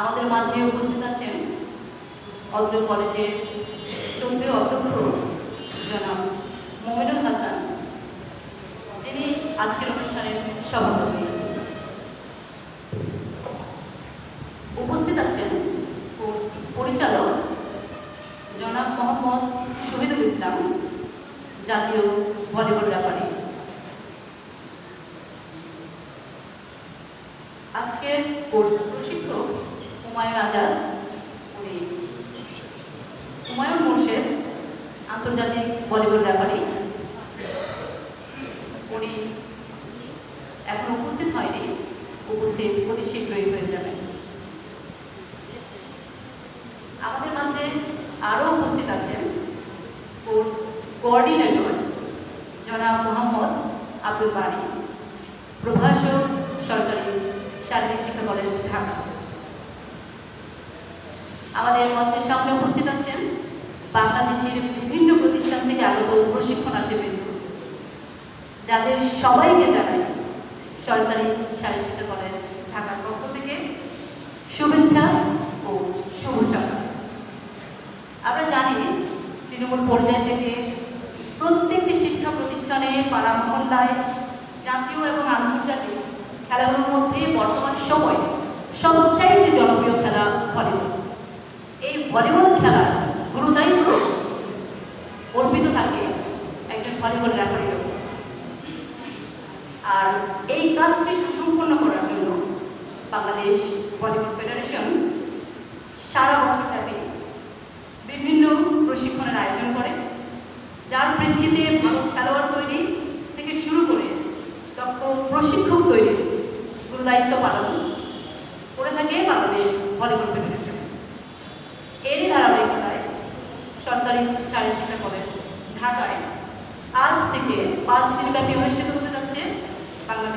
আমাদের মাঝে উপস্থিত আছেন অত্র কলেজের সঙ্গে অধ্যক্ষ জনাব মোমিনুল হাসান, যিনি আজকের অনুষ্ঠানের সভাপতি। উপস্থিত আছেন কোর্স পরিচালক জনাব মোহাম্মদ শহীদুল ইসলাম, জাতীয় ভলিবল ব্যাপারে। আজকের কোর্স প্রশিক্ষক হুমায়ুন আজাদ, উনি হুমায়ুন মোর্শেদ, আন্তর্জাতিক বলিউড ব্যাপারী। উনি এখন উপস্থিত হয়নি, উপস্থিত অতি শীঘ্রই হয়ে যাবেন আমাদের মাঝে আরও উপস্থিত আছেন কোর্স কোঅর্ডিনেটর জনাব মোহাম্মদ আব্দুল বারি, প্রভাষক সরকারি শারীরিক শিক্ষা কলেজ, ঢাকা। আমাদের মঞ্চের সামনে উপস্থিত আছেন বাংলাদেশের বিভিন্ন প্রতিষ্ঠান থেকে আগত প্রশিক্ষণার্থীবৃন্দ। যাদের সবাইকে জানাই সরকারি শারীরিক শিক্ষা কলেজ ঢাকার পক্ষ থেকে শুভেচ্ছা ও শুভ সকাল আমরা জানি তৃণমূল পর্যায় থেকে প্রত্যেকটি শিক্ষা প্রতিষ্ঠানে পাড়া মহল্লায় জাতীয় এবং আন্তর্জাতিক খেলাগুলোর মধ্যে বর্তমান সময় সবচাইতে জনপ্রিয় খেলা ভলিবল। ভলিবল খেলার গুরুদায়িত্ব অর্পিত থাকে একজন ভলিবল রেফারির উপর। আর এই কাজটি সুসম্পন্ন করার জন্য বাংলাদেশ ভলিবল ফেডারেশন সারা বছর ব্যাপী বিভিন্ন প্রশিক্ষণের আয়োজন করে, যার প্রেক্ষিতে ভালো খেলোয়াড় তৈরি থেকে শুরু করে দক্ষ প্রশিক্ষক তৈরি গুরু দায়িত্ব পালন করে থাকে বাংলাদেশ ভলিবল ফেডারেশন সরকারি শারীরিক শিক্ষা কলেজ ঢাকায়। আজ থেকে পাঁচ দিনব্যাপী অনুষ্ঠিত হতে যাচ্ছে বাংলাদেশ